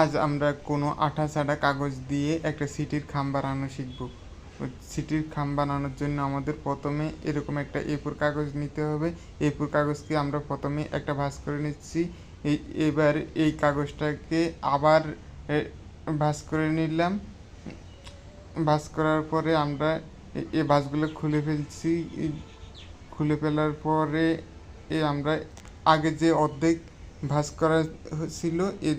আজ আমরা কোনো আঠা ছাড়া কাগজ দিয়ে একটা সিটির খাম বানানো শিখব। সিটির খাম বানানোর জন্য আমাদের প্রথমে এরকম একটা এফোর কাগজ নিতে হবে। এফোর কাগজকে আমরা প্রথমে একটা ভাঁজ করে নিচ্ছি। এবার এই কাগজটাকে আবার ভাঁজ করে নিলাম। ভাঁজ করার পরে আমরা এ- ভাঁজগুলো খুলে ফেলছি। খুলে ফেলার পরে এ, আমরা আগে যে অর্ধেক ভাঁজ করা ছিল এ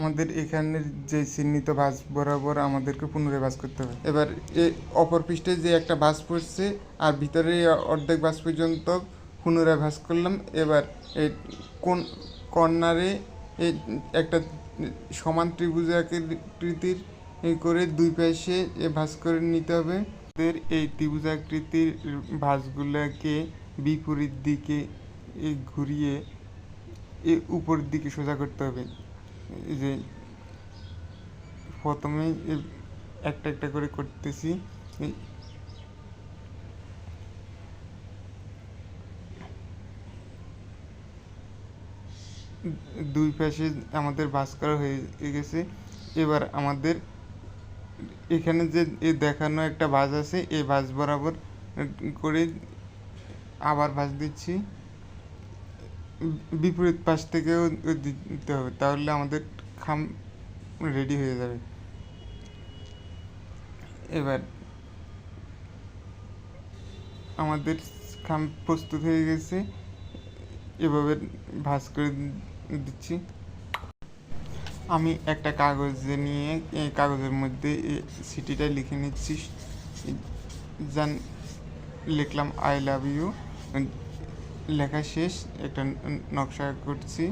আমাদের এখানের যে চিহ্নিত ভাঁজ বরাবর আমাদেরকে পুনরায় ভাঁজ করতে হবে। এবার এ অপর পৃষ্ঠে যে একটা ভাঁজ পড়ছে, আর ভিতরে অর্ধেক ভাঁজ পর্যন্ত পুনরায় ভাঁজ করলাম। এবার এই কোন কর্নারে এই একটা সমান ত্রিভুজ আকৃতির করে দুই পাশে এ ভাঁজ করে নিতে হবে। আমাদের এই ত্রিভুজাকৃতির ভাঁজগুলোকে বিপরীত দিকে ঘুরিয়ে এ উপরের দিকে সোজা করতে হবে। এই যে প্রথমে একটা একটা করে করতেছি। দুই পাশে আমাদের ভাঁজ করা হয়ে গেছে। এবার আমাদের এখানে যে দেখানো একটা ভাঁজ আছে এই ভাঁজ বরাবর করে আবার ভাঁজ দিচ্ছি। বিপরীত পাশ থেকেও দিতে হবে। তাহলে আমাদের খাম রেডি হয়ে যাবে। এবার আমাদের খাম প্রস্তুত হয়ে গেছে। এভাবে ভাঁজ করে দিচ্ছি। আমি একটা কাগজে নিয়ে, এই কাগজের মধ্যে সিটিটা লিখে নিচ্ছি। জান, লিখলাম আই লাভ ইউ লেখা শেষ, একটা নকশা করছি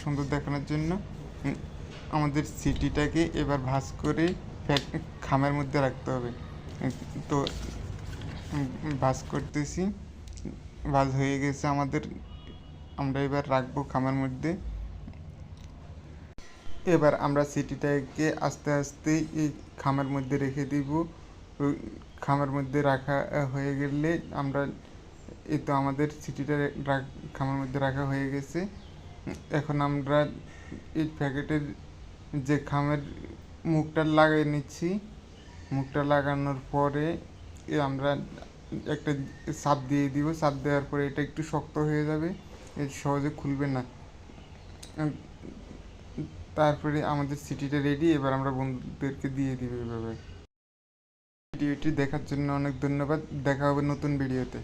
সুন্দর দেখানোর জন্য। আমাদের সিটিটাকে এবার ভাঁজ করে খামের মধ্যে রাখতে হবে। তো ভাঁজ করতেছি। ভাঁজ হয়ে গেছে আমাদের। আমরা এবার রাখব খামের মধ্যে। এবার আমরা সিটিটাকে আস্তে আস্তে এই খামের মধ্যে রেখে দিব। খামের মধ্যে রাখা হয়ে গেলে আমরা এই তো আমাদের সিটিটা খামের মধ্যে রাখা হয়ে গেছে। এখন আমরা এই প্যাকেটের যে খামের মুখটা লাগিয়ে নিচ্ছি, মুখটা লাগানোর পরে এ আমরা একটা সাপ দিয়ে দিব। চাপ দেওয়ার পরে এটা একটু শক্ত হয়ে যাবে, এ সহজে খুলবে না। তারপরে আমাদের সিটিটা রেডি এবার আমরা বন্ধুদেরকে দিয়ে দিব এভাবে। ভিডিওটি দেখার জন্য অনেক ধন্যবাদ। দেখা হবে নতুন ভিডিওতে।